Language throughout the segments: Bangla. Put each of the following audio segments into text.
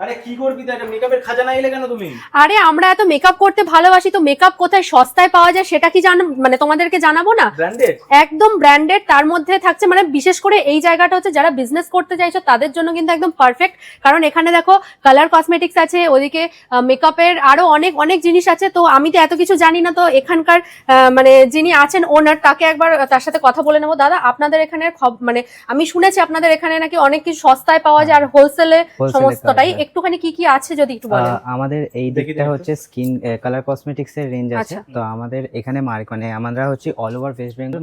আরে কি করবি তা এটা মেকআপের খাজানা এলে কেন তুমি? আরে আমরা এত মেকআপ করতে ভালোবাসি তো মেকআপ কোথায় সস্তায় পাওয়া যায় সেটা কি জান মানে তোমাদেরকে জানাব না? ব্র্যান্ডেড একদম ব্র্যান্ডেড তার মধ্যে থাকছে মানে বিশেষ করে এই জায়গাটা হচ্ছে যারা বিজনেস করতে চাইছো তাদের জন্য কিন্তু একদম পারফেক্ট কারণ এখানে দেখো কালার কসমেটিক্স আছে ওদিকে মেকআপের আরও অনেক অনেক জিনিস আছে তো আমি তো এত কিছু জানি না তো এখানকার আহ, মানে যিনি আছেন ওনার তাকে একবার তার সাথে কথা বলে নেব। দাদা আপনাদের এখানে খব- মানে আমি শুনেছি আপনাদের এখানে নাকি অনেক কিছু সস্তায় পাওয়া যায় আর হোলসেলে সমস্তটাই। একটুখানি কি কি আছে যদি একটু বলেন? আমাদের এই দিকটা হচ্ছে স্কিন কালার কসমেটিক্স এর রেঞ্জ আছে। আচ্ছা। তো আমাদের এখানে মার্ক মানে আমরা হচ্ছে all over West Bengal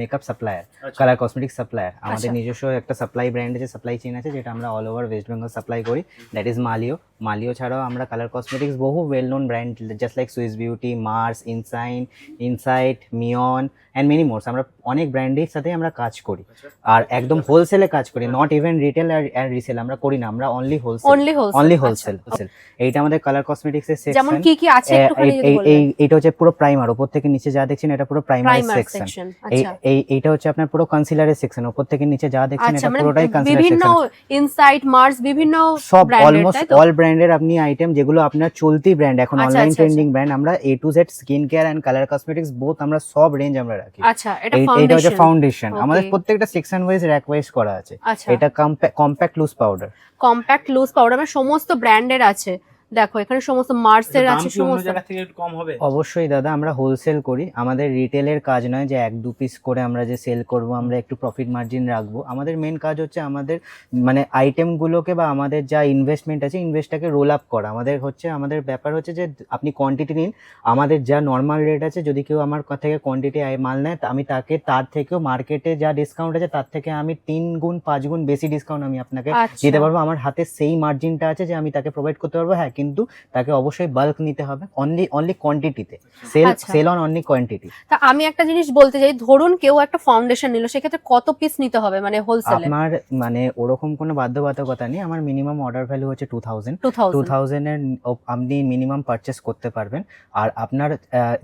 makeup supplier. Colour cosmetic supplier আমাদের আচ্ছা। নিজস্ব একটা সাপ্লাই ব্র্যান্ড আছে সাপ্লাই চেইন আছে যেটা আমরা all over West Bengal supply করি। দ্যাট ইজ মালিও মালিও ছাড়াও আমরা কালার কসমেটিক্স বহু well known brand just like Swiss Beauty Mars ইনসাইন Insight মিয়ন অ্যান্ড মেনি মোরস আমরা অনেক ব্র্যান্ডের সাথে আমরা কাজ করি। আচ্ছা। আর একদম হোলসেলে কাজ করি নট ইভেন রিটেল আর রিসেল আমরা করি না আমরা only wholesale only wholesale wholesale এইটা আমাদের কালার কসমেটিক্স এর আচ্ছা। যেমন কি কি আছে একটুখানি যদি বলেন এই এইটা হচ্ছে পুরো প্রাইমার উপর থেকে নিচে যা দেখছেন এটা পুরো প্রাইমার প্রাইমার সেকশন সেকশন এই আচ্ছা। এইটা হচ্ছে আপনার পুরো কনসিলারের সেকশন উপর থেকে নিচে যা দেখছেন আচ্ছা এটা মানে পুরোটাই কনসিলার বিভিন্ন ইনসাইট মার্স বিভিন্ন সব অলমোস্ট অল ব্র্যান্ডের আপনি আইটেম যেগুলো আপনার চলতি ব্র্যান্ড এখন আচ্ছা, অনলাইন আচ্ছা, ট্রেন্ডিং ব্র্যান্ড আমরা A to Z skin care and colour cosmetics both আমরা সব রেঞ্জ আমরা রাখি। আচ্ছা এটা এইটা হচ্ছে ফাউন্ডেশন আমাদের প্রত্যেকটা সেকশন ওয়াইজ র্যাক ওয়াইজ করা আছে। আচ্ছা। এটা compact loose powder compact loose powder সমস্ত ব্র্যান্ডের আছে। দেখো এখানে সমস্ত মার্স এর দাম আছে সমস্ত। জায়গা থেকে একটু কম হবে? অবশ্যই দাদা আমরা হোলসেল করি। আমাদের রিটেলের কাজ নয় যে এক দু পিস করে আমরা যে সেল করব আমরা একটু প্রফিট মার্জিন রাখব। আমাদের মেন কাজ হচ্ছে আমাদের মানে আইটেমগুলোকে বা আমাদের যা ইনভেস্টমেন্ট আছে ইনভেস্টটাকে রোল আপ করা। আমাদের হচ্ছে আমাদের ব্যাপার হচ্ছে যে আপনি কোয়ান্টিটি নিন। আমাদের যা নর্মাল রেট আছে যদি কেউ আমার থেকে কোয়ান্টিটি মাল নেয় তা আমি তাকে তার থেকেও মার্কেটে যা ডিসকাউন্ট আছে তার থেকে আমি তিন গুণ পাঁচ গুণ বেশি ডিসকাউন্ট আমি আপনাকে আচ্ছা। দিতে পারব। আমার হাতে সেই মার্জিনটা আছে যে আমি তাকে প্রোভাইড করতে পারব। হ্যাঁ কিন্তু তাকে অবশ্যই বাল্ক নিতে হবে only only কোয়ান্টিটিতে sale. Sale on only quantity তা আমি একটা জিনিস বলতে চাই ধরুন কেউ একটা ফাউন্ডেশন নিল সেক্ষেত্রে কত পিস নিতে হবে মানে হোলসেলে আমার মানে ওরকম কোনো বাধ্যবাধকতা নেই আমার মিনিমাম অর্ডার ভ্যালু হচ্ছে two thousand two two thousand থাউজেন্ডের আপনি মিনিমাম পারচেস করতে পারবেন। আর আপনার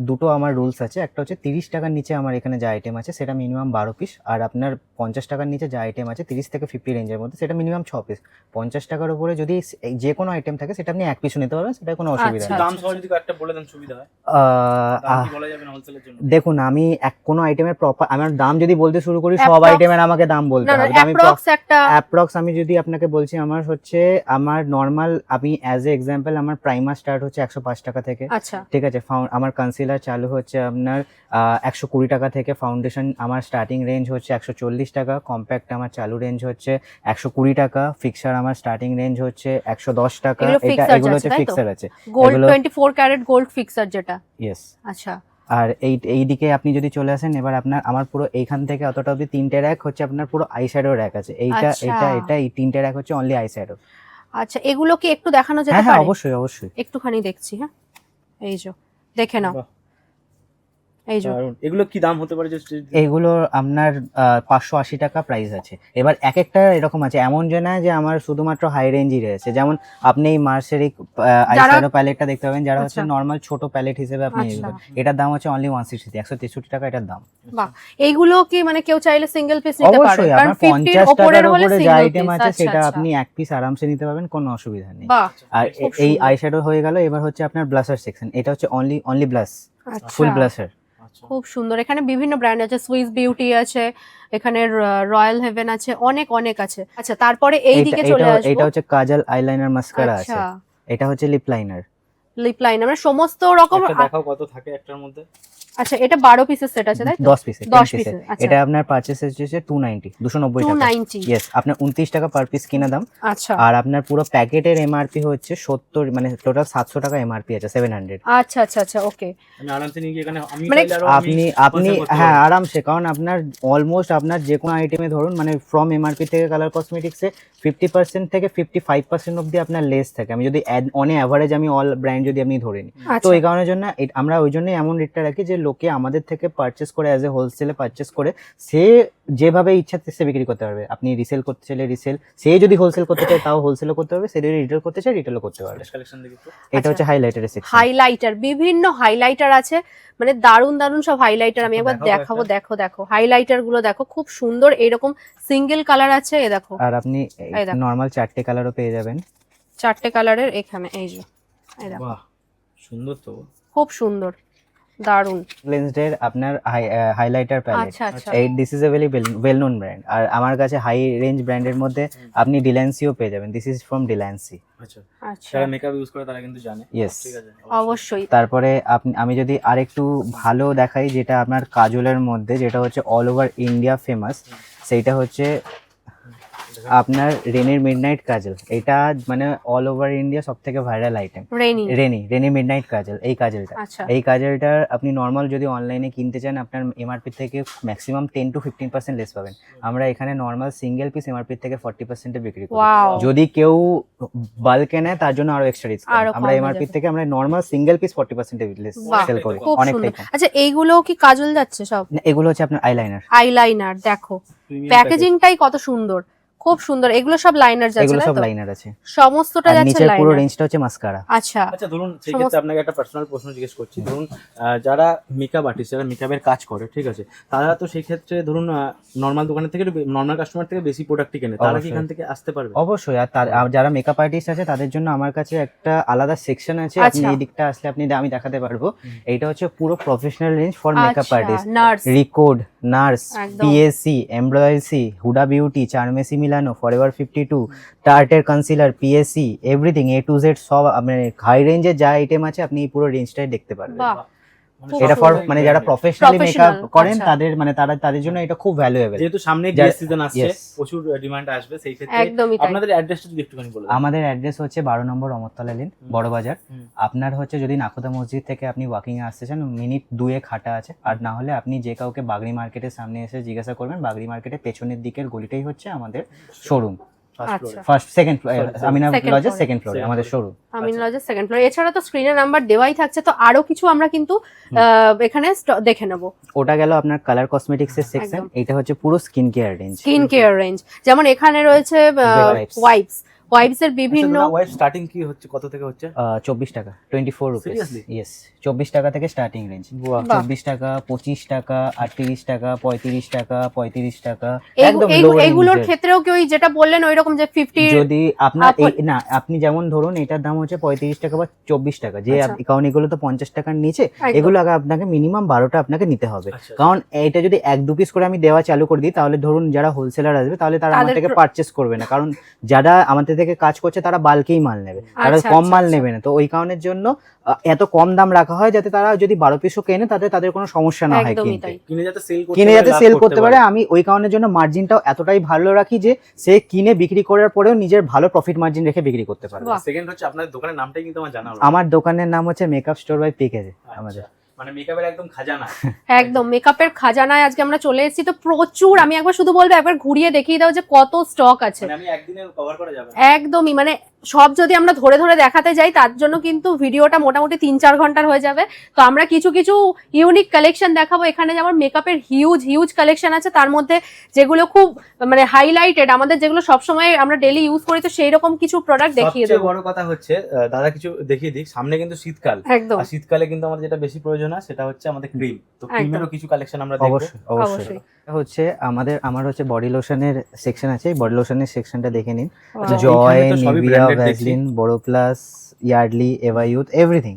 দুটো আমার রুলস আছে একটা হচ্ছে তিরিশ টাকার নিচে আমার এখানে যা আইটেম আছে সেটা মিনিমাম বারো পিস আর আপনার পঞ্চাশ টাকার নিচে যা আইটেম আছে তিরিশ থেকে ফিফটি রেঞ্জের মধ্যে সেটা মিনিমাম ছ পিস পঞ্চাশ টাকার উপরে যদি যে কোনো আইটেম থাকে সেটা আপনি এক পিসও নিতে পারবেন সেটা কোনো অসুবিধা আচ্ছা, নেই। দাম সহ যদি একটা বলে দেন সুবিধা হয়। আহ, দাম কি বলা যাবে না হোলসেলের জন্য? দেখুন আমি এক কোনো আইটেমের প্রপার আমার দাম যদি বলতে শুরু করি সব আইটেমের আমাকে দাম বলতে হবে। আমি অ্যাপ্রক্স একটা অ্যাপ্রক্স আমি যদি আপনাকে বলছি আমার হচ্ছে আমার নর্মাল আমি অ্যাজ এ এক্সাম্পল আমার প্রাইমার স্টার্ট হচ্ছে একশো পাঁচ টাকা থেকে। আচ্ছা। ঠিক আছে আমার কনসিলার চালু হচ্ছে আপনার একশো কুড়ি টাকা থেকে। ফাউন্ডেশন আমার স্টার্টিং রেঞ্জ হচ্ছে একশো চল্লিশ টাকা। কম্প্যাক্ট আমার চালু রেঞ্জ হচ্ছে একশো কুড়ি টাকা। ফিক্সার আমার স্টার্টিং রেঞ্জ হচ্ছে একশো দশ টাকা। এটা এগুলো হচ্ছে ফিক্সার আছে। গোল্ড এগুলো- twenty four carat gold fixer যেটা। ইয়েস আচ্ছা। আর এই এই দিকে আপনি যদি চলে আসেন এবার আপনার আমার পুরো এইখান থেকে অতটা অবধি তিনটে র্যাক হচ্ছে আপনার পুরো আই শ্যাডো র্যাক আছে। এইটা আচ্ছা। এটা এটা এই তিনটে র্যাক হচ্ছে অনলি আই শ্যাডো আচ্ছা এগুলো কি একটু দেখানো যেতে পারে হ্যাঁ অবশ্যই অবশ্যই। একটুখানি দেখছি হ্যাঁ। এই যে দেখে নাও। এই যে। এগুলো কি দাম হতে পারে এগুলো আপনার পাঁচশো আশি টাকা প্রাইস আছে। এবার এক একটা এরকম আছে। এমন যে না যে আমার শুধুমাত্র হাই রেঞ্জই রয়েছে। যেমন আপনি এই মার্সেরি আইশ্যাডো প্যালেটটা দেখতে পাবেন যারা হচ্ছে আচ্ছা। নর্মাল ছোট প্যালেট হিসেবে আপনি আচ্ছা। এটার দাম হচ্ছে অনলি ওয়ান সিক্সটি একশো তেষট্টি টাকা এটার দাম। বাহ। এইগুলো কি মানে কেউ চাইলে সিঙ্গেল পিস নিতে পারে অবশ্যই কারণ আপনার পঞ্চাশ টাকার হলে উপরে যে আইটেম আছে আচ্ছা সেটা আচ্ছা। আপনি এক পিস আরামসে নিতে পারবেন কোনো অসুবিধা নেই। আর এই। আইশ্যাডো হয়ে গেল এবার হচ্ছে আপনার ব্লাশার সেকশন এটা হচ্ছে অনলি অনলি ব্লাশ ফুল আচ্ছা। ব্লাশার আচ্ছা। খুব সুন্দর। এখানে বিভিন্ন ব্র্যান্ড আছে সুইস বিউটি আছে এখানে রয়্যাল হেভেন আছে অনেক অনেক আছে। আচ্ছা তারপরে এই দিকে চলে আসব। এটা হচ্ছে কাজল আইলাইনার মাস্কারা আছে। আচ্ছা এটা হচ্ছে লিপ লাইনার লিপ লাইনার মানে সমস্ত রকম দেখো দেখাও কত থাকে একটার মধ্যে? আচ্ছা এটা বারো পিসের সেট আছে তাই দশ পিসে দশ পিসে পিসের এটা আপনার পারচেস হচ্ছে টু নাইনটি দুশো নব্বই টু টাকা নাইনটি ইয়েস আপনার উনত্রিশ টাকা পার পিস কিনা দাম। আচ্ছা। আর আপনার পুরো প্যাকেটের এমআরপি হচ্ছে সত্তর মানে টোটাল সাতশো টাকা এমআরপি আছে সেভেন হান্ড্রেড আচ্ছা আচ্ছা আচ্ছা ওকে আমি আরামসে নিয়ে এখানে আমি মানে আমি আপনি আপনি হ্যাঁ আরামসে কারণ আপনার অলমোস্ট আপনার যে কোনো আইটেমে ধরুন মানে ফ্রম এমআরপি থেকে কালার কসমেটিক্সে ফিফটি পার্সেন্ট থেকে ফিফটি ফাইভ পার্সেন্ট অব্দি আপনার লেস থাকে। আমি যদি অন অ্যাভারেজ আমি অল ব্র্যান্ড যদি আপনি ধরে নিই। তো আচ্ছা এই কারণের জন্য আমরা ওই জন্য এমন রেটটা রাখি যে লোকে আমাদের থেকে পারচেস করে অ্যাজ এ হোলসেলে পারচেস করে সে যেভাবে ইচ্ছা সে বিক্রি করতে পারবে। আপনি রিসেল করতে চাইলে রিসেল সে যদি হোলসেল করতে চায় তাও হোলসেলও করতে পারবে সে যদি রিটেল করতে চায় রিটেলও করতে পারবে। কালেকশন দেখি একটু। এটা আচ্ছা। হচ্ছে হাইলাইটারের সেকশন হাইলাইটার বিভিন্ন হাইলাইটার আছে। মানে দারুণ দারুণ সব হাইলাইটার আমি একবার দেখাবো দেখো দেখো। হাইলাইটারগুলো দেখো খুব সুন্দর এরকম সিঙ্গেল কালার আছে এ দেখো। আর আপনি নর্মাল চারটে কালারও পেয়ে যাবেন। চারটে কালারের এখানে এই যে এই দেখো। বাহ সুন্দর তো। খুব সুন্দর। দারুণ লেন্সডের আপনার হাইলাইটার প্যালেট আচ্ছা আচ্ছা। এই this is a very well known brand আর আমার কাছে হাই রেঞ্জ ব্র্যান্ডের মধ্যে আপনি ডিল্যান্সিও পেয়ে যাবেন। দিস ইজ ফ্রম ডিল্যান্সি আচ্ছা। আচ্ছা। যারা মেকআপ ইউজ করে তারা কিন্তু জানে। ইয়েস অবশ্যই। তারপরে আপনি আমি যদি আরেকটু ভালো দেখাই যেটা আপনার কাজলের মধ্যে যেটা হচ্ছে অল ওভার ইন্ডিয়া ফেমাস সেইটা হচ্ছে আপনার রেনির মিডনাইট কাজল এটা মানে অল ওভার ইন্ডিয়া সব থেকে viral item Renee Renee Renee midnight kajal এই কাজলটা আচ্ছা। এই কাজলটার আপনি নর্মাল যদি অনলাইনে কিনতে চান আপনার এমআরপি থেকে maximum ten to fifteen percent less পাবেন। আমরা এখানে নর্মাল সিঙ্গেল পিস এমআরপি থেকে ফর্টি পার্সেন্টে বিক্রি করি। যদি কেউ বাল্কে নেয় তার জন্য আরও এক্সট্রা ডিসকাউন্ট আমরা এমআরপি থেকে আমরা নর্মাল সিঙ্গেল পিস ফর্টি পার্সেন্টে বাহ, সেল করি। অনেকটাই আচ্ছা এইগুলো কি কাজল যাচ্ছে সব? এগুলো হচ্ছে আপনার আইলাইনার আইলাইনার দেখো। প্যাকেজিংটাই কত সুন্দর। খুব সুন্দর। এগুলো সব লাইনার যাচ্ছে এগুলো সব লাইনার আছে। সমস্তটা যাচ্ছে নিচের পুরো রেঞ্জটা হচ্ছে মাস্কারা আচ্ছা। আচ্ছা ধরুন সেই ক্ষেত্রে আপনাকে একটা পার্সোনাল প্রশ্ন জিজ্ঞেস করছি। ধরুন আহ, যারা মেকআপ আর্টিস্ট যারা মেকআপের কাজ করে ঠিক আছে তারা তো সেই ক্ষেত্রে ধরুন নর্মাল দোকানের থেকে নর্মাল কাস্টমার থেকে বেশি প্রোডাক্টই কেনে তারা কি এখান থেকে আসতে পারবে? অবশ্যই আর যারা মেকআপ আর্টিস্ট আছে তাদের জন্য আমার কাছে একটা আলাদা সেকশন আছে। আপনি আচ্ছা। এই দিকটা আসলে আপনি আমি দেখাতে পারব। এইটা হচ্ছে পুরো professional range for makeup artist NARS Recode NARS. PSC embroidery Huda Beauty Charmacy Milano Forever fifty two টার্টের concealer PSC everything A to Z সব মানে হাই রেঞ্জের যা আইটেম আছে, আপনি এই পুরো রেঞ্জটাই দেখতে পারবেন। এটা ফর মানে যারা প্রফেশনালি মেকআপ করেন আচ্ছা। তাদের মানে তারা তাদের জন্য এটা খুব ভ্যালুয়েবল যেহেতু সামনে যারা- সিজন আসছে প্রচুর ডিমান্ড আসবে সেই ক্ষেত্রে আপনাদের অ্যাড্রেসটা যদি একটুখানি বলে আমাদের অ্যাড্রেস হচ্ছে বারো নম্বর অমরতলা লেন। বড় বাজার। আপনার হচ্ছে যদি নাখোদা মসজিদ থেকে আপনি ওয়াকিং এ আসতে চান মিনিট দুয়ে খাটা আছে। আর না হলে আপনি যে কাউকে বাগড়ি মার্কেটের সামনে এসে জিজ্ঞাসা করবেন বাগড়ি মার্কেটের পেছনের দিকের গলিটাই হচ্ছে আমাদের শোরুম First আচ্ছা। First second floor Sorry, sorry. Amina লজের second ফ্লোরে আমাদের শোরুম আমিন আচ্ছা। লজের সেকেন্ড ফ্লোর এছাড়া তো স্ক্রিনের নাম্বার দেওয়াই থাকছে তো আরও কিছু আমরা কিন্তু আহ, এখানে দেখে নেব। ওটা গেল আপনার কালার কসমেটিক্স এর সেকশন এটা হচ্ছে পুরো skin care range skin care range যেমন এখানে রয়েছে. ওয়াইপস ওয়াইপস এর বিভিন্ন আচ্ছা, ওয়াইফ স্টার্টিং কি হচ্ছে কত থেকে হচ্ছে চব্বিশ টাকা টোয়েন্টি ফোর রুপিস ইয়েস চব্বিশ টাকা থেকে স্টার্টিং রেঞ্জ বাহ। চব্বিশ টাকা পঁচিশ টাকা আটত্রিশ টাকা পঁয়ত্রিশ টাকা পঁয়ত্রিশ টাকা এই- একদম এর। ক্ষেত্রেও কি ওই যেটা বললেন ওই রকম যে ফিফটি যদি আপনার আপনি- না আপনি যেমন ধরুন এটার দাম হচ্ছে পঁয়ত্রিশ টাকা বা চব্বিশ টাকা যে আচ্ছা। কারণ এগুলো তো পঞ্চাশ টাকার নিচে এগুলো আগে আপনাকে মিনিমাম বারোটা আপনাকে নিতে হবে আচ্ছা। কারণ এটা যদি এক দু পিস করে আমি দেওয়া চালু করে দিই তাহলে ধরুন যারা হোলসেলার আসবে তাহলে তারা আমার থেকে প্র- পারচেস করবে না কারণ যারা আমাদের থেকে কাজ করছে তারা বালকেই মাল নেবে। তারা আচ্ছা, কম আচ্ছা, মাল আচ্ছা। নেবে না। তো ওই কারণের জন্য এত কম দাম রাখা হয় যাতে তারা যদি বারো পিসও কেনে তাতে তাদের কোনো সমস্যা না হয় কিনতে। কিনে যাতে সেল করতে পারে, পারে। আমি ওই কারণের জন্য মার্জিনটাও এতটাই ভালো রাখি যে সে কিনে বিক্রি করার পরেও নিজের ভালো প্রফিট মার্জিন রেখে বিক্রি করতে পারবে। বাহ। সেকেন্ড হচ্ছে আপনার দোকানের নামটাই কিন্তু আমার জানা আমার দোকানের নাম হচ্ছে মেকআপ স্টোর বাই পিকেজে। আমাদের। মানে মেকআপের একদম খাজানা। একদম মেকআপের খাজানায় আজকে আমরা চলে এসেছি। তো প্রচুর আমি একবার শুধু বলব একবার ঘুরিয়ে দেখিয়ে দাও যে কত স্টক আছে। মানে আমি একদিনে কভার করা যাবে। একদমই মানে সব যদি আমরা ধরে ধরে দেখাতে যাই তার জন্য কিন্তু ভিডিওটা মোটামুটি তিন চার ঘণ্টার হয়ে যাবে। তো আমরা কিছু কিছু ইউনিক কালেকশন দেখাবো। এখানে যেমন মেকআপের হিউজ হিউজ কালেকশন আছে তার মধ্যে যেগুলো খুব মানে হাইলাইটেড আমাদের যেগুলো সবসময় আমরা ডেলি ইউজ করি তো সেই রকম কিছু প্রোডাক্ট দেখিয়ে সবচেয়ে দেবো। বড় কথা হচ্ছে আহ, দাদা কিছু দেখিয়ে দিক সামনে কিন্তু শীতকাল। একদম। শীতকালে কিন্তু আমাদের যেটা বেশি প্রয়োজন হয় সেটা হচ্ছে আমাদের ক্রিম তো ক্রিমেরও কিছু কালেকশন আমরা দেখব। অবশ্যই। অবশ্যই। হচ্ছে আমাদের আমার হচ্ছে বডি লোশনের সেকশন আছে বডি লোশনের সেকশনটা দেখে নিন। Joy Nivea Vaseline Boroplus Yardley এভাইউথ everything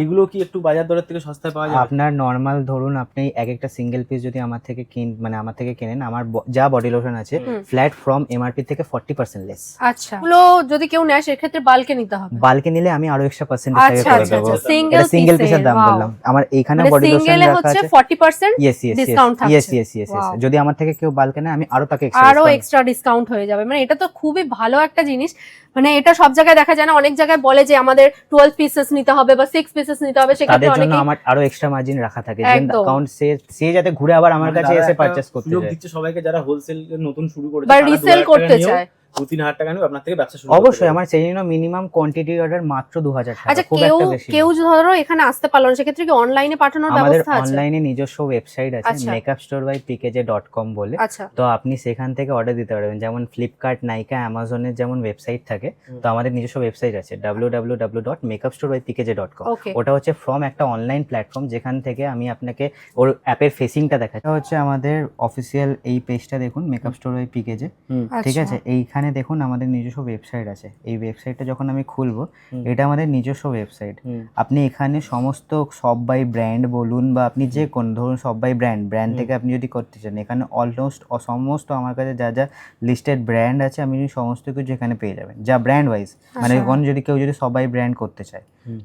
এইগুলো কি একটু বাজার দরের থেকে সস্তায় পাওয়া যাবে? আপনার নর্মাল ধরুন আপনি এক একটা সিঙ্গেল পিস যদি আমার থেকে কিন মানে আমার থেকে কেনেন আমার যা বডি লোশন আছে ফ্ল্যাট ফ্রম এমআরপি থেকে ফর্টি পার্সেন্ট লেস আচ্ছা। এগুলো যদি কেউ নেয় সেক্ষেত্রে বাল্কে নিতে হবে। বালকে নিলে আমি আরও এক্সট্রা পার্সেন্ট আচ্ছা করে আচ্ছা আচ্ছা। সিঙ্গেল সিঙ্গেল পিসের দাম বললাম। আমার এইখানে বডি লোশন সিঙ্গেলে রাখা হচ্ছে আছে। Forty percent yes yes discount থাকছে। ইয়েস ইয়েস ইয়েস যদি আমার থেকে কেউ বালকে নেয় আমি আরও তাকে আরও এক্সট্রা এক্সট্রা ডিসকাউন্ট হয়ে যাবে। মানে এটা তো খুবই ভালো একটা জিনিস। মানে এটা সব জায়গায় দেখা যায় না। অনেক জায়গায় বলে যে আমাদের টুয়েলভ পিসেস নিতে হবে বা পিসেস নিতে হবে সেক্ষেত্রে তাদের জন্য আমার আরও এক্সট্রা মার্জিন রাখা থাকে যেন অ্যাকাউন্ট সে সে যাতে ঘুরে আবার আমার কাছে এসে পারচেজ পারচেস করতে সুযোগ চায়। দিচ্ছে সবাইকে যারা হোলসেল নতুন শুরু করেছে বা রিসেল করতে চায়। দু তিন হাজার টাকা নিয়েও আপনার থেকে ব্যবসা শুরু অবশ্যই আমার সেই জন্য মিনিমাম কোয়ান্টিটি অর্ডার মাত্র দু হাজার টাকা আচ্ছা কেউ কেউ ধরো এখানে আসতে পারল না সেক্ষেত্রে কি অনলাইনে পাঠানোর ব্যবস্থা আছে? অনলাইনে নিজস্ব ওয়েবসাইট আছে আচ্ছা। Makeup store by PKJ dot com বলে। আচ্ছা। তো আপনি সেখান থেকে অর্ডার দিতে পারবেন যেমন ফ্লিপকার্ট নাইকা অ্যামাজনের যেমন ওয়েবসাইট থাকে তো আমাদের নিজস্ব ওয়েবসাইট আছে W W W dot makeup store by PKJ dot com ওটা হচ্ছে ফ্রম একটা অনলাইন প্ল্যাটফর্ম যেখান থেকে আমি আপনাকে ওর অ্যাপের ফেসিংটা দেখাচ্ছি। হচ্ছে আমাদের অফিসিয়াল এই পেজটা দেখুন মেকআপ স্টোর বাই পিকেজে হুম। ঠিক আচ্ছা। আছে এইখানে এখানে দেখুন আমাদের নিজস্ব ওয়েবসাইট আছে। এই ওয়েবসাইটটা যখন আমি খুলবো এটা আমাদের নিজস্ব ওয়েবসাইট আপনি এখানে সমস্ত সব বাই ব্র্যান্ড বলুন বা আপনি যে কোন ধরুন সব বাই ব্র্যান্ড ব্র্যান্ড থেকে আপনি যদি করতে চান এখানে অলমোস্ট সমস্ত আমার কাছে যা যা লিস্টেড ব্র্যান্ড আছে আপনি সমস্ত কিছু এখানে পেয়ে যাবেন যা ব্র্যান্ড ওয়াইজ মানে আচ্ছা। কোন যদি কেউ যদি সবাই ব্র্যান্ড করতে চায়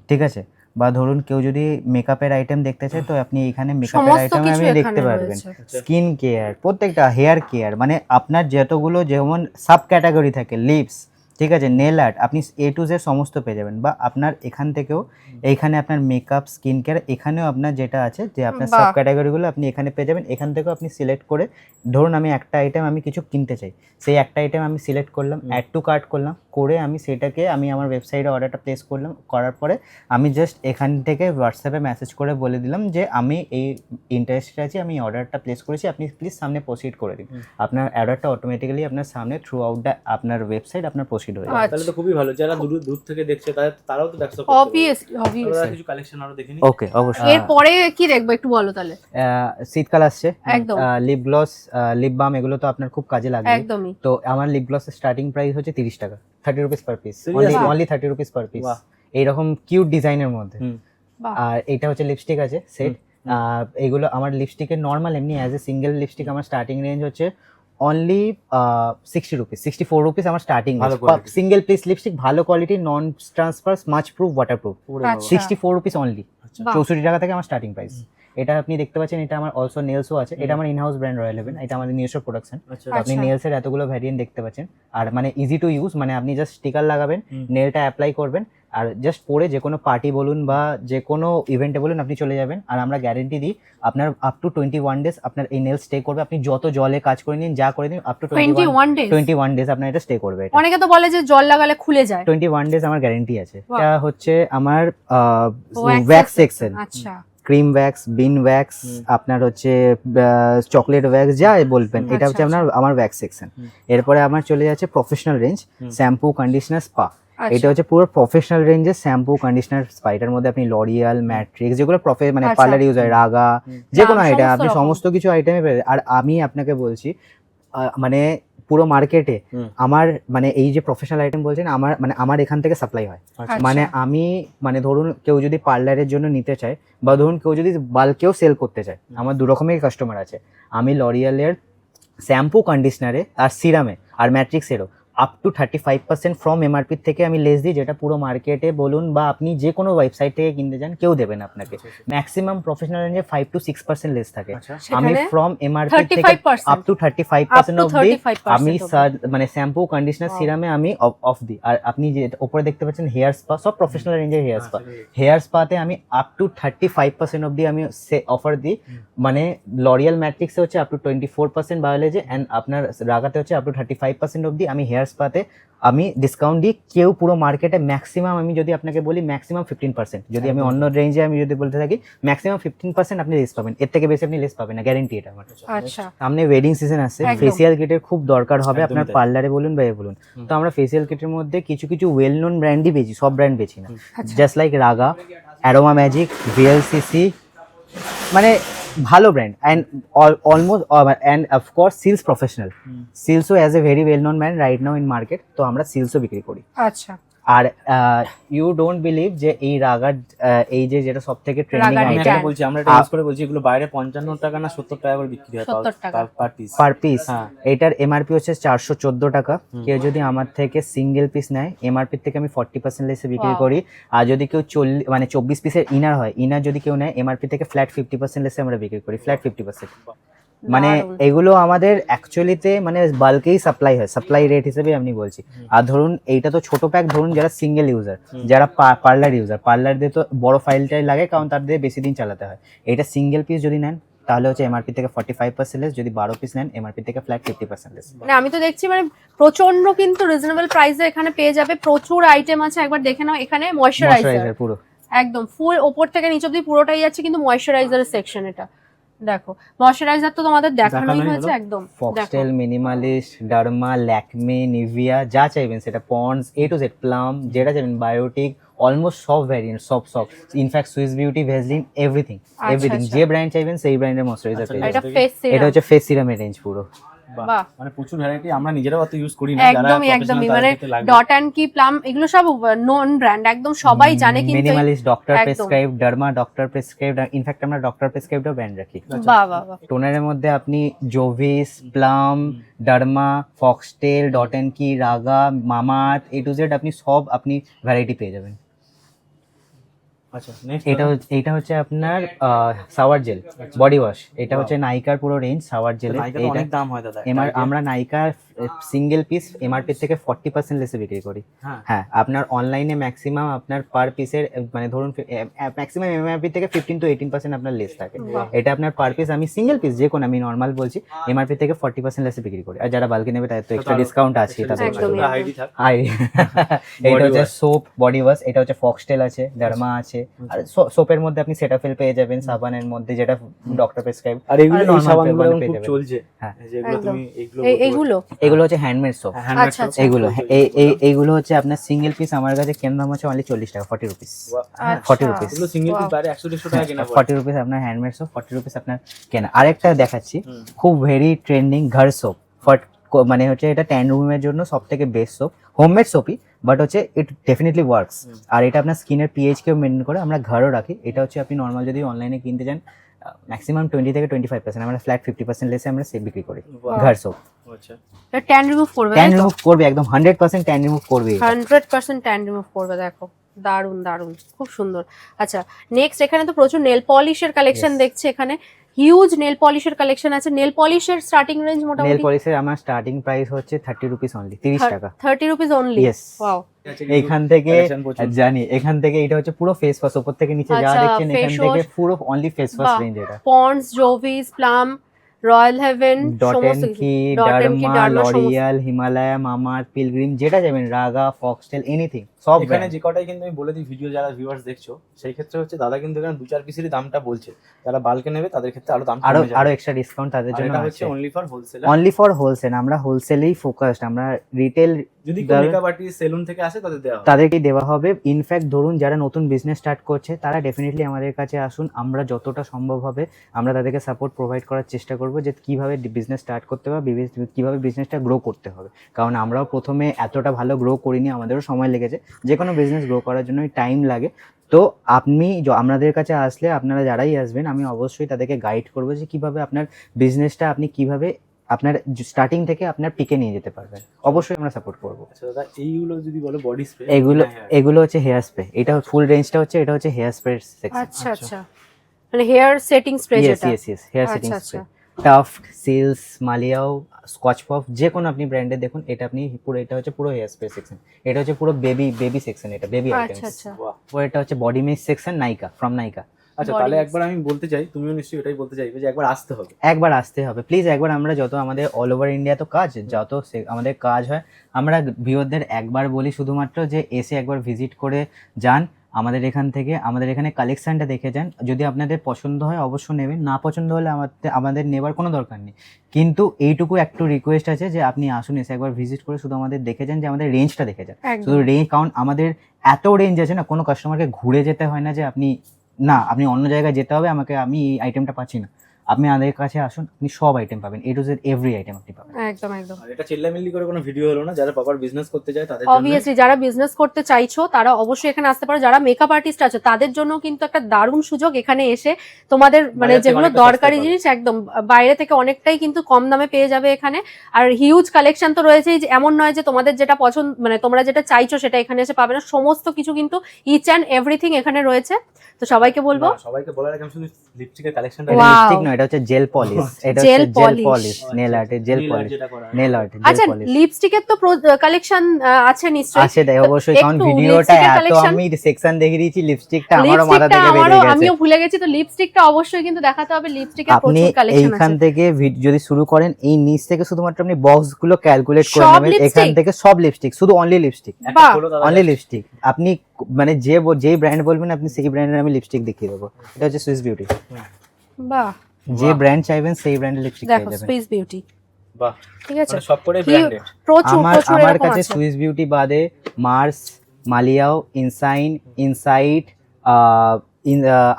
ঠিক আছে? বা ধরুন কেউ যদি মেকআপের আইটেম দেখতে চায় তো আপনি এখানে মেকআপের আইটেম আপনি দেখতে পারবেন। স্কিন কেয়ার প্রত্যেকটা হেয়ার কেয়ার মানে আপনার যতগুলো যেমন সাব ক্যাটাগরি থাকে লিপস ঠিক আছে নেল আর্ট আপনি এ টু জেড সমস্ত পেয়ে যাবেন। বা আপনার এখান থেকেও এইখানে আপনার মেকআপ স্কিন কেয়ার এখানেও আপনার যেটা আছে যে আপনার সাব ক্যাটাগরিগুলো আপনি এখানে পেয়ে যাবেন। এখান থেকেও আপনি সিলেক্ট করে ধরুন আমি একটা আইটেম আমি কিছু কিনতে চাই। সেই একটা আইটেম আমি সিলেক্ট করলাম অ্যাড টু কার্ট করলাম করে আমি সেটাকে আমি আমার ওয়েবসাইটে অর্ডারটা প্লেস করলাম। করার পরে আমি জাস্ট এখান থেকে হোয়াটসঅ্যাপে মেসেজ করে বলে দিলাম যে আমি এই ইন্টারেস্টেড আছি আমি অর্ডারটা প্লেস করেছি। আপনি প্লিজ সামনে প্রসিড করে দিন। আপনার অর্ডারটা অটোমেটিক্যালি আপনার সামনে থ্রু আউট দ্য আপনার ওয়েবসাইট আপনার প্রসিড হয়ে যাবে। আচ্ছা। তাহলে তো খুবই ভালো। যারা দূর দূর থেকে দেখছে তারা তারাও তো পারবে। অবভিয়াসলি অবভিয়াসলি কিছু কালেকশন আরও দেখে নিই ওকে অবশ্যই এরপরে কি দেখব একটু বলো তাহলে? শীতকাল আসছে। একদম। লিপ গ্লস লিপ বাম এগুলো তো আপনার খুব কাজে লাগবে। একদমই। তো আমার লিপ গ্লসের স্টার্টিং প্রাইস হচ্ছে তিরিশ টাকা। Thirty rupees per piece? Only thirty rupees per piece. এইরকম কিউট ডিজাইনের মধ্যে। আর এটা হচ্ছে লিপস্টিক আছে সেট এগুলো আমার লিপস্টিকের নর্মাল এমনি অ্যাজ এ সিঙ্গেল লিপস্টিক আমার স্টার্টিং রেঞ্জ হচ্ছে only sixty rupees sixty four rupees আমার স্টার্টিং। সিঙ্গেল পিস লিপস্টিক ভালো quality non transfer smudge proof waterproof. Sixty four rupees only. চৌষট্টি টাকা থেকে আমার স্টার্টিং প্রাইস এটা আপনি দেখতে পাচ্ছেন এটা আমার অলসো নেলসও আছে। এটা আমার ইনহাউস ব্র্যান্ড রয়্যাল এটা আমাদের নিজস্ব প্রোডাকশন আচ্ছা আপনি আচ্ছা। নেলসের এতগুলো ভ্যারিয়েন্ট দেখতে পাচ্ছেন। আর মানে ইজি টু ইউজ মানে আপনি জাস্ট স্টিকার লাগাবেন নেলটা অ্যাপ্লাই করবেন আর জাস্ট পরে যে কোনো পার্টি বলুন বা যে কোনো ইভেন্টে বলুন আপনি চলে যাবেন। আর আমরা গ্যারেন্টি দিই আপনার up to twenty one days আপনার এই নেল স্টে করবে। আপনি যত জলে কাজ করে নিন যা করে নিন up to twenty one days twenty one days আপনার এটা স্টে করবে অনেকে তো বলে যে জল লাগালে খুলে যায়। টোয়েন্টি ওয়ান ডেজ আমার গ্যারেন্টি আছে। এটা হচ্ছে আমার ওয়্যাক্স সেকশন আচ্ছা। ক্রিম ওয়্যাক্স বিন ওয়্যাক্স আপনার হচ্ছে চকলেট ওয়্যাক্স যা বলবেন। এটা হচ্ছে আচ্ছা, আপনার আমার ওয়্যাক্স সেকশন এরপরে আমার চলে যাচ্ছে professional range shampoo conditioner spa এটা আচ্ছা। হচ্ছে পুরো প্রফেশনাল রেঞ্জের শ্যাম্পু কন্ডিশনার স্পা এটার মধ্যে আপনি লরিয়াল ম্যাট্রিক্স যেগুলো প্রফে মানে আচ্ছা। পার্লার ইউজ হয় রাগা যে কোনো আইটেম আপনি সমস্ত কিছু আইটেমে আর আমি আপনাকে বলছি মানে পুরো মার্কেটে আমার মানে এই যে প্রফেশনাল আইটেম বলছেন আমার মানে আমার এখান থেকে সাপ্লাই হয়। আচ্ছা। মানে আমি মানে ধরুন কেউ যদি পার্লারের জন্য নিতে চায় বা ধরুন কেউ যদি বাল্কেও সেল করতে চায় আমার দু রকমের কাস্টমার আছে। আমি লরিয়ালের শ্যাম্পু কন্ডিশনারে আর সিরামে আর ম্যাট্রিক্সেরও up to thirty five percent from এমআরপির থেকে আমি লেস দিই যেটা পুরো মার্কেটে বলুন বা আপনি যে কোনো ওয়েবসাইট থেকে কিনতে যান কেউ দেবেন আপনাকে। ম্যাক্সিমাম প্রফেশনাল রেঞ্জে five to six percent less থাকে। আচ্ছা। আমি ফ্রম এমআরপি থেকে up to thirty five percent thirty five আমি মানে শ্যাম্পু কন্ডিশনার সিরামে আমি অফ দিই। আর আপনি যে ওপরে দেখতে পাচ্ছেন হেয়ার স্পা সব প্রফেশনাল রেঞ্জের হেয়ার স্পা হেয়ার স্পাতে আমি up to thirty five percent অব্দি আমি অফার দিই। মানে লরিয়াল ম্যাট্রিক্সে হচ্ছে up to twenty four percent Biolage and আপনার রাগাতে হচ্ছে up to thirty five percent অব্দি আমি হেয়ার স্পাতে আমি ডিসকাউন্ট দিই কেউ পুরো মার্কেটে ম্যাক্সিমাম আমি যদি আপনাকে বলি ম্যাক্সিমাম ফিফটিন পার্সেন্ট যদি আমি অন্য রেঞ্জে আমি যদি বলতে থাকি ম্যাক্সিমাম ফিফটিন পার্সেন্ট আপনি লেস পাবেন। এর থেকে বেশি আপনি লেস পাবেন না গ্যারেন্টি এটা আমার। আচ্ছা। সামনে ওয়েডিং সিজন আসছে ফেসিয়াল কিটের খুব দরকার হবে আপনার পার্লারে বলুন বা বলুন। তো আমরা ফেসিয়াল কিটের মধ্যে কিছু কিছু ওয়েল নোন ব্র্যান্ডই বেচি সব ব্র্যান্ড বেচি না। আচ্ছা। Just like Raaga Aroma Magic VLCC মানে ভালো brand and almost and of course seals professional সিলসও as a very well known brand right now in market তো আমরা সিলসও বিক্রি করি। আচ্ছা। আর ইউ ডোন্ট বিলিভ যে এই রাগার এই যে যেটা সব থেকে ট্রেন্ডিং এটা- বলছি আমরা এটা ইউজ করে বলছি এগুলো বাইরে পঞ্চান্ন টাকা না সত্তর টাকা করে বিক্রি হয় 70। পার পিস পার পিস হ্যাঁ। এটার এমআরপি হচ্ছে চারশো চোদ্দ টাকা। কেউ যদি আমার থেকে সিঙ্গেল পিস নেয় এমআরপি থেকে আমি ফর্টি পার্সেন্ট লেসে বিক্রি করি। আর যদি কেউ চল্লিশ মানে চব্বিশ পিসের ইনার হয় ইনার যদি কেউ নেয় এমআরপি থেকে ফ্ল্যাট ফিফটি পার্সেন্ট লেসে আমরা বিক্রি করি ফ্ল্যাট ফিফটি পার্সেন্ট মানে এগুলো আমাদের অ্যাকচুয়ালিতে মানে বাল্কেই সাপ্লাই হয়। সাপ্লাই রেট হিসেবে আমি বলছি। আর ধরুন এইটা তো ছোট প্যাক ধরুন যারা সিঙ্গেল ইউজার যারা পার্লার ইউজার পার্লার দিয়ে তো বড় ফাইলটাই লাগে কারণ তার দিয়ে বেশি দিন চালাতে হয়। এটা সিঙ্গেল পিস যদি নেন তাহলে হচ্ছে এমআরপি থেকে ফর্টি ফাইভ পার্সেন্ট লেস যদি বারো পিস নেন এমআরপি থেকে ফ্ল্যাট ফিফটি পার্সেন্ট লেস মানে আমি তো দেখছি মানে প্রচণ্ড কিন্তু রিজনেবল প্রাইসে এখানে পেয়ে যাবে। প্রচুর আইটেম আছে একবার দেখে নাও এখানে ময়শ্চারাইজার ময়শ্চারাইজার পুরো। একদম ফুল ওপর থেকে নিচ অব্দি পুরোটাই যাচ্ছে কিন্তু ময়শ্চারাইজারের সেকশন এটা। দেখো ময়শ্চারাইজার তো তোমাদের দেখানোই হয়েছে একদম। Foxtale Minimalist Derma Lakme Nivea যা চাইবেন সেটা Pond's A to Z Plum যেটা চাইবেন বায়োটিক অলমোস্ট সব ভ্যারিয়েন্ট সব সব। In fact Swiss Beauty Vaseline everything everything. যে ব্র্যান্ড চাইবেন সেই ব্র্যান্ডের ময়শ্চারাইজার আচ্ছা, এটা এটা হচ্ছে ফেস সিরামের রেঞ্জ পুরো। বাহ। মানে প্রচুর ভ্যারাইটি আমরা নিজেরাও অত ইউজ করি না একদমই একদমই। মানে ডট অ্যান্ড কি প্লাম এগুলো সব নন ব্র্যান্ড একদম সবাই জানে কিন্তু Minimalist doctor prescribe derma doctor prescribe in fact আমরা ডক্টর প্রেসক্রাইবডও ব্র্যান্ড রাখি। বাহ বাহ টোনারের মধ্যে আপনি Jovees Plum derma Foxtale dot and key Raaga Mamaearth A to Z আপনি সব আপনি ভ্যারাইটি পেয়ে যাবেন। এটা হচ্ছে এটা হচ্ছে আপনার সাওয়ার জেল বডি ওয়াশ এটা হচ্ছে নাইকার পুরো রেঞ্জ সাওয়ার জেল। এটা অনেক দাম হয় দাদা এমআর আমরা নাইকার সিঙ্গেল পিস এমআরপি থেকে ফর্টি পার্সেন্ট লেসে বিক্রি করি। হ্যাঁ। হ্যাঁ আপনার অনলাইনে ম্যাক্সিমাম আপনার পার পিসের মানে ধরুন ম্যাক্সিমাম এমআরপি থেকে ফিফটিন টু এইটিন পার্সেন্ট আপনার লেস থাকে। এটা আপনার পার পিস আমি সিঙ্গেল পিস যে কোনো আমি নর্মাল বলছি এমআরপি থেকে ফর্টি পার্সেন্ট লেসে বিক্রি করি। আর যারা বালকে নেবে তাদের তো এক্সট্রা ডিসকাউন্ট আছে তাদের। থাক হাই এটা হচ্ছে সোপ বডি ওয়াশ এটা হচ্ছে ফক্সটেল আছে ডার্মা আছে আর সোপের মধ্যে আপনি সেটাফিল পেয়ে যাবেন সাবানের মধ্যে যেটা ডক্টর প্রেসক্রাইব আর এগুলো এই সাবানগুলো খুব চলছে। হ্যাঁ। যেগুলো তুমি এইগুলো এই- এগুলো? হচ্ছে হ্যান্ডমেড সোপ হ্যাঁ, আচ্ছা, soap। আচ্ছা। এই এই- এইগুলো হচ্ছে আপনার সিঙ্গেল পিস আমার কাছে কেন দাম হচ্ছে অনলি চল্লিশ টাকা ফর্টি রুপিস হ্যাঁ, আচ্ছা। 40 rupees। এগুলো সিঙ্গেল পিস বাইরে একশো দেড়শো টাকা কেনা পড়ে। ফর্টি রুপিস আপনার হ্যান্ডমেড সোপ ফর্টি রুপিস আপনার কেনা। আরেকটা দেখাচ্ছি। খুব ভেরি ট্রেন্ডিং ঘর সোপ ফট মানে হচ্ছে এটা ট্যান রুমের জন্য সব থেকে বেস্ট সোপ হোমমেড সোপই বাট হচ্ছে ইট ডেফিনেটলি ওয়ার্কস আর এটা আপনার স্কিনের পিএইচ কেও মেনটেন করে আমরা ঘরও রাখি। এটা হচ্ছে আপনি নর্মাল যদি অনলাইনে কিনতে যান ম্যাক্সিমাম টোয়েন্টি থেকে টোয়েন্টি ফাইভ পার্সেন্ট আমরা ফ্ল্যাট ফিফটি পার্সেন্ট লেসে আমরা সেভ বিক্রি করি ঘর সোপ ট্যান রিমুভ করবে ট্যান রিমুভ করবে একদম হান্ড্রেড পার্সেন্ট ট্যান রিমুভ করবে। হান্ড্রেড পার্সেন্ট ট্যান রিমুভ করবে দেখো। দারুণ দারুণ খুব সুন্দর। আচ্ছা নেক্সট এখানে তো প্রচুর নেল পলিশের কালেকশন দেখছে এখানে। হিউজ নেল পলিশের কালেকশন আছে। নেল পলিশের স্টার্টিং রেঞ্জ মোটামুটি নেল পলিশের আমার স্টার্টিং প্রাইস হচ্ছে থার্টি রুপিস অনলি তিরিশ টাকা। Thirty rupees only yes wow এইখান থেকে জানি এখান থেকে এটা হচ্ছে পুরো ফেস ওয়াশ উপর থেকে নিচে যা আচ্ছা, দেখছেন এখান থেকে পুরো অনলি ফেস ওয়াশ রেঞ্জ এটা। Pond's Jovees Plum Royal Heaven সমস্ত কি ডার্মা লরিয়াল হিমালয়া মামার পিলগ্রিম যেটা যাবেন রাগা ফক্সটেল এনিথিং সব এখানে যে কটাই কিন্তু আমি বলে দিই ভিডিও যারা ভিউয়ার্স দেখছ সেই ক্ষেত্রে হচ্ছে দাদা কিন্তু এখানে দু চার পিসেরই দামটা বলছে। যারা বালকে নেবে তাদের ক্ষেত্রে আরও দাম আরও আরও এক্সট্রা ডিসকাউন্ট তাদের জন্য আছে। হচ্ছে only for wholesale only for wholesale আমরা হোলসেলেই ফোকাসড আমরা রিটেল যদি মেকআপ আর্টিস্ট সেলুন থেকে আসে তাদের দেওয়া হবে। তাদেরকেই দেওয়া হবে। ইনফ্যাক্ট ধরুন যারা নতুন বিজনেস স্টার্ট করছে তারা ডেফিনেটলি আমাদের কাছে আসুন। আমরা যতটা সম্ভব হবে আমরা তাদেরকে সাপোর্ট প্রোভাইড করার চেষ্টা করব যে কীভাবে বিজনেস স্টার্ট করতে হবে কীভাবে বিজনেসটা গ্রো করতে হবে। কারণ আমরাও প্রথমে এতটা ভালো গ্রো করিনি আমাদেরও সময় লেগেছে। যে কোনো বিজনেস গ্রো করার জন্য টাইম লাগে। তো আপনি আমাদের কাছে আসলে আপনারা যারাই আসবেন আমি অবশ্যই তাদেরকে গাইড করব যে কীভাবে আপনার বিজনেসটা আপনি কীভাবে আপনার স্টার্টিং থেকে আপনার পিকে নিয়ে যেতে পারবেন। অবশ্যই আমরা সাপোর্ট করব। আচ্ছা দাদা এইগুলো যদি বলো বডি স্প্রে এগুলো এগুলো হচ্ছে হেয়ার স্প্রে এটা ফুল রেঞ্জটা হচ্ছে এটা হচ্ছে হেয়ার স্প্রে সেকশন আচ্ছা আচ্ছা। মানে হেয়ার সেটিং স্প্রে যেটা? ইয়েস ইয়েস হেয়ার আচ্ছা, সেটিং আচ্ছা। Spray tough seals মালিয়াও Scotch puff যে কোনো আপনি ব্র্যান্ডের দেখুন এটা আপনি পুরো এটা হচ্ছে পুরো হেয়ার স্প্রে সেকশন এটা হচ্ছে পুরো বেবি বেবি সেকশন এটা বেবি আচ্ছা আইটেমস আচ্ছা। ও এটা হচ্ছে body mist section Nykaa from Nykaa আচ্ছা তাহলে। একবার আমি বলতে চাই তুমিও নিশ্চয়ই এটাই বলতে চাইবে যে একবার আসতে হবে। একবার আসতে হবে। প্লিজ একবার আমরা যত আমাদের অল ওভার ইন্ডিয়া তো কাজ যত সে- আমাদের কাজ হয় আমরা ভিওরদের একবার বলি শুধুমাত্র যে এসে একবার ভিজিট করে যান আমাদের এখান থেকে আমাদের এখানে কালেকশনটা দেখে যান। যদি আপনাদের পছন্দ হয় অবশ্য নেবেন। না পছন্দ হলে আমাদের আমাদের নেবার কোনো দরকার নেই। কিন্তু এইটুকু একটু রিকোয়েস্ট আছে যে আপনি আসুন এসে একবার ভিজিট করে শুধু আমাদের দেখে যান যে আমাদের রেঞ্জটা দেখে যান। শুধু রেঞ্জ কারণ আমাদের এত রেঞ্জ আছে না কোনো কাস্টমারকে ঘুরে যেতে হয় না যে আপনি না আপনি অন্য জায়গায় যেতে হবে আমাকে আমি এই আইটেমটা পাচ্ছি না। আপনি আমাদের কাছে আসুন আপনি সব আইটেম পাবেন A to Z every item আপনি পাবেন। একদম একদম। আর এটা চিল্লামিল্লি করে কোনো ভিডিও হলো না যারা প্রপার বিজনেস করতে চায় তাদের জন্য। অবভিয়াসলি যারা বিজনেস করতে চাইছো তারা অবশ্যই এখানে আসতে পারো। যারা মেকআপ আর্টিস্ট আছো তাদের জন্য কিন্তু একটা দারুণ সুযোগ এখানে এসে তোমাদের মানে যেগুলো দরকারি জিনিস একদম বাইরে থেকে অনেকটাই কিন্তু কম দামে পেয়ে যাবে এখানে। আর হিউজ কালেকশন তো রয়েছেই যে এমন নয় যে তোমাদের যেটা পছন্দ মানে তোমরা যেটা চাইছো সেটা এখানে এসে পাবে না। সমস্ত কিছু কিন্তু ইচ অ্যান্ড এভরিথিং এখানে রয়েছে। তো সবাইকে বলব। সবাইকে বলার আগে আমি শুধু লিপস্টিকের কালেকশনটা লিপস্টিক নয় এটা হচ্ছে জেল পলিশ এটা হচ্ছে জেল. পলিশ নেল আর্টের জেল পলিশ নেল আর্ট আচ্ছা লিপস্টিকের তো কালেকশন আছে নিশ্চয়ই। আছে দেখ অবশ্যই কারণ ভিডিওটা এত আমি সেকশন দেখে দিয়েছি লিপস্টিকটা আমারও মাথা থেকে বেরিয়ে গেছে। আমিও ভুলে গেছি তো লিপস্টিকটা অবশ্যই কিন্তু দেখাতে হবে লিপস্টিকের আপনি প্রচুর কালেকশন এইখান থেকে যদি শুরু করেন এই নিচ থেকে শুধুমাত্র আপনি বক্সগুলো ক্যালকুলেট করে নেবেন এখান থেকে সব লিপস্টিক শুধু অনলি লিপস্টিক অনলি লিপস্টিক আপনি মানে যে যেই ব্র্যান্ড বলবেন আপনি সেই ব্র্যান্ডের আমি লিপস্টিক দেখিয়ে দেবো। এটা হচ্ছে সুইস বিউটি বাহ। যে ব্র্যান্ড চাইবেন সেই ব্র্যান্ড লিপস্টিক দেখো পেয়ে যাবেন। স্পেস বিউটি বাহ ঠিক আছে? সব করে ব্র্যান্ডেড প্রচুর আমার প্রচুর আমার কাছে সুইস বিউটি বাদে মার্স মালিয়াও ইনসাইন ইনসাইট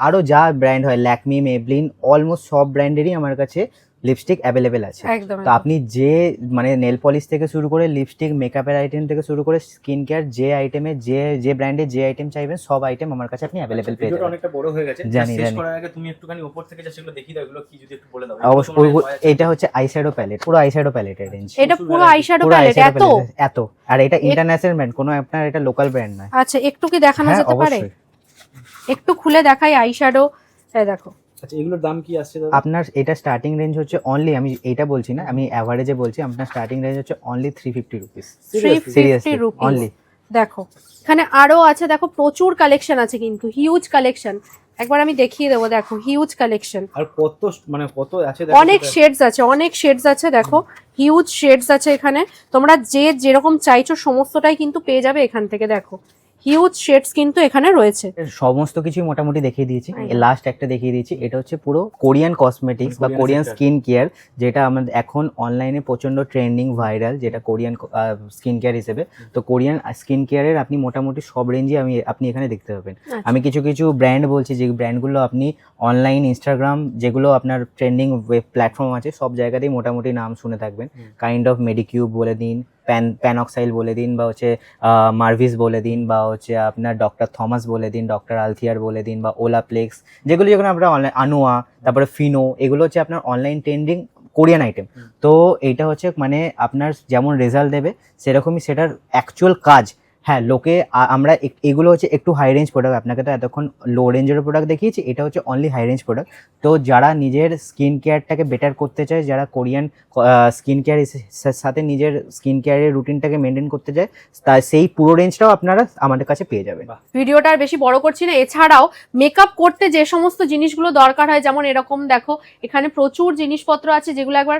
আরও যা ব্র্যান্ড হয় ল্যাকমি মেবলিন অলমোস্ট সব ব্র্যান্ডেরই আমার কাছে লিপস্টিক অ্যাভেলেবেল আছে। তো আপনি যে মানে নেল পলিশ থেকে শুরু করে লিপস্টিক মেকআপের আইটেম থেকে শুরু করে স্কিন কেয়ার যে আইটেমে যে যে ব্র্যান্ডে যে আইটেম চাইবেন সব আইটেম আমার কাছে আপনি অ্যাভেলেবেল পেয়ে যাবেন। অনেকটা বড় হয়ে গেছে। জানি, শেষ জানি। করার আগে তুমি একটুখানি উপর থেকে যা সেগুলো দেখিয়ে দাও এগুলো কি যদি একটু বলে দাও। অবশ্যই। এটা হচ্ছে আইশ্যাডো প্যালেট পুরো আইশ্যাডো প্যালেটের রেঞ্জ এটা পুরো আইশ্যাডো প্যালেট এত? এত। আর এটা ইন্টারন্যাশনাল ব্র্যান্ড কোনো আপনার এটা লোকাল ব্র্যান্ড নয়। আচ্ছা একটু কি দেখানো হ্যাঁ যেতে পারে? একটু খুলে দেখাই আইশ্যাডো এই দেখো। আচ্ছা এগুলোর দাম কি আসছে দাদা? আপনার এটা স্টার্টিং রেঞ্জ হচ্ছে অনলি আমি এটা বলছি না আমি অ্যাভারেজে বলছি আপনার স্টার্টিং রেঞ্জ হচ্ছে only three fifty rupees seriously only দেখো এখানে আরও আছে দেখো প্রচুর কালেকশন আছে কিন্তু হিউজ কালেকশন একবার আমি দেখিয়ে দেবো দেখো হিউজ কালেকশন আর কত মানে কত আছে দেখো অনেক শেডস আছে অনেক শেডস আছে দেখো হিউজ শেডস আছে এখানে। তোমরা যে যেরকম চাইছো সমস্তটাই কিন্তু পেয়ে যাবে এখান থেকে দেখো। হিউজ শেডস কিন্তু এখানে রয়েছে। সমস্ত কিছুই মোটামুটি দেখিয়ে দিয়েছি। লাস্ট একটা দেখিয়ে দিয়েছি। এটা হচ্ছে পুরো কোরিয়ান কসমেটিক্স বা কোরিয়ান স্কিন কেয়ার যেটা আমাদের এখন অনলাইনে প্রচণ্ড ট্রেন্ডিং ভাইরাল যেটা কোরিয়ান স্কিন কেয়ার হিসেবে। তো কোরিয়ান স্কিন কেয়ারের আপনি মোটামুটি সব রেঞ্জে আমি আপনি এখানে দেখতে পাবেন। আচ্ছা। আমি কিছু কিছু ব্র্যান্ড বলছি যে ব্র্যান্ডগুলো আপনি অনলাইন ইনস্টাগ্রাম যেগুলো আপনার ট্রেন্ডিং ওয়েব প্ল্যাটফর্ম আছে সব জায়গাতেই মোটামুটি নাম শুনে থাকবেন। কাইন্ড অফ মেডিকিউব বলে দিন প্যান প্যানঅক্সাইল বলে দিন বা হচ্ছে মার্ভিস বলে দিন বা হচ্ছে আপনার ডক্টর থমাস বলে দিন ডক্টর আলথিয়ার বলে দিন বা ওলাপ্লেক্স যেগুলো যেগুলো আপনার অনলাইন আনোয়া তারপরে ফিনো এগুলো হচ্ছে আপনার অনলাইন ট্রেন্ডিং কোরিয়ান আইটেম। তো এইটা হচ্ছে মানে আপনার যেমন রেজাল্ট দেবে সেরকমই সেটার অ্যাকচুয়াল কাজ হ্যাঁ লোকে আমরা এগুলো হচ্ছে একটু হাই রেঞ্জ প্রোডাক্ট আপনাকে তো এতক্ষণ লো রেঞ্জের প্রোডাক্ট দেখিয়েছি, এটা হচ্ছে অনলি হাই রেঞ্জ প্রোডাক্ট তো যারা নিজের স্কিন কেয়ারটাকে বেটার করতে চায়, যারা কোরিয়ান স্কিন কেয়ার সাথে নিজের স্কিন কেয়ারের রুটিনটাকে মেনটেন করতে চায়, তা সেই পুরো রেঞ্জটাও আপনারা আমাদের কাছে পেয়ে যাবেন। ভিডিওটা আর বেশি বড় করছি না, এছাড়াও মেকআপ করতে যে সমস্ত জিনিসগুলো দরকার হয়, যেমন এরকম দেখো, এখানে প্রচুর জিনিসপত্র আছে, যেগুলো একবার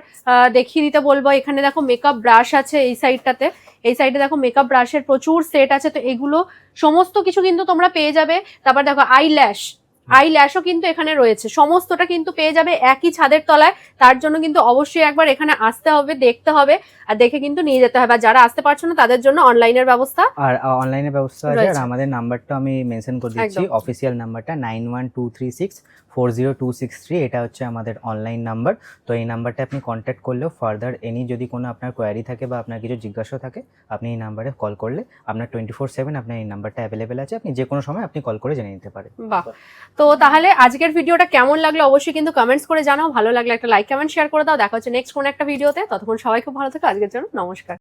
দেখিয়ে দিতে বলব। এখানে দেখো মেকআপ ব্রাশ আছে এই সাইডটাতে এই সাইডে দেখো মেকআপ ব্রাশের প্রচুর সেট আছে তো এগুলো সমস্ত কিছু কিন্তু তোমরা পেয়ে যাবে। তারপর দেখো আই ল্যাশ আই ল্যাশও কিন্তু এখানে রয়েছে। সমস্তটা কিন্তু পেয়ে যাবে একই ছাদের তলায়। তার জন্য কিন্তু অবশ্যই একবার এখানে আসতে হবে দেখতে হবে আর দেখে কিন্তু নিয়ে যেতে হবে। আর যারা আসতে পারছ না তাদের জন্য অনলাইনের ব্যবস্থা আর অনলাইনে ব্যবস্থা আছে। আর আমাদের নাম্বারটা আমি মেনশন করে দিচ্ছি। অফিসিয়াল নাম্বারটা nine one two three six four zero two six three এটা হচ্ছে আমাদের অনলাইন নাম্বার তো এই নাম্বারটা আপনি কন্ট্যাক্ট করলেও ফার্দার এনি যদি কোনো আপনার কোয়ারি থাকে বা আপনার কিছু জিজ্ঞাসা থাকে, আপনি এই নাম্বারে কল করলে আপনার টোয়েন্টি ফোর সেভেন আপনার এই নাম্বারটা অ্যাভেলেবেল আছে। আপনি যে কোনো সময় আপনি কল করে জেনে নিতে পারেন। বাহ! তো তাহলে আজকের ভিডিওটা কেমন লাগল অবশ্যই কিন্তু কমেন্টস করে জানাও। ভালো লাগলে একটা লাইক কমেন্ট শেয়ার করে দাও। দেখা হচ্ছে নেক্সট কোন একটা ভিডিওতে ততক্ষণ সবাই খুব ভালো থেকো। আজকের জন্য নমস্কার।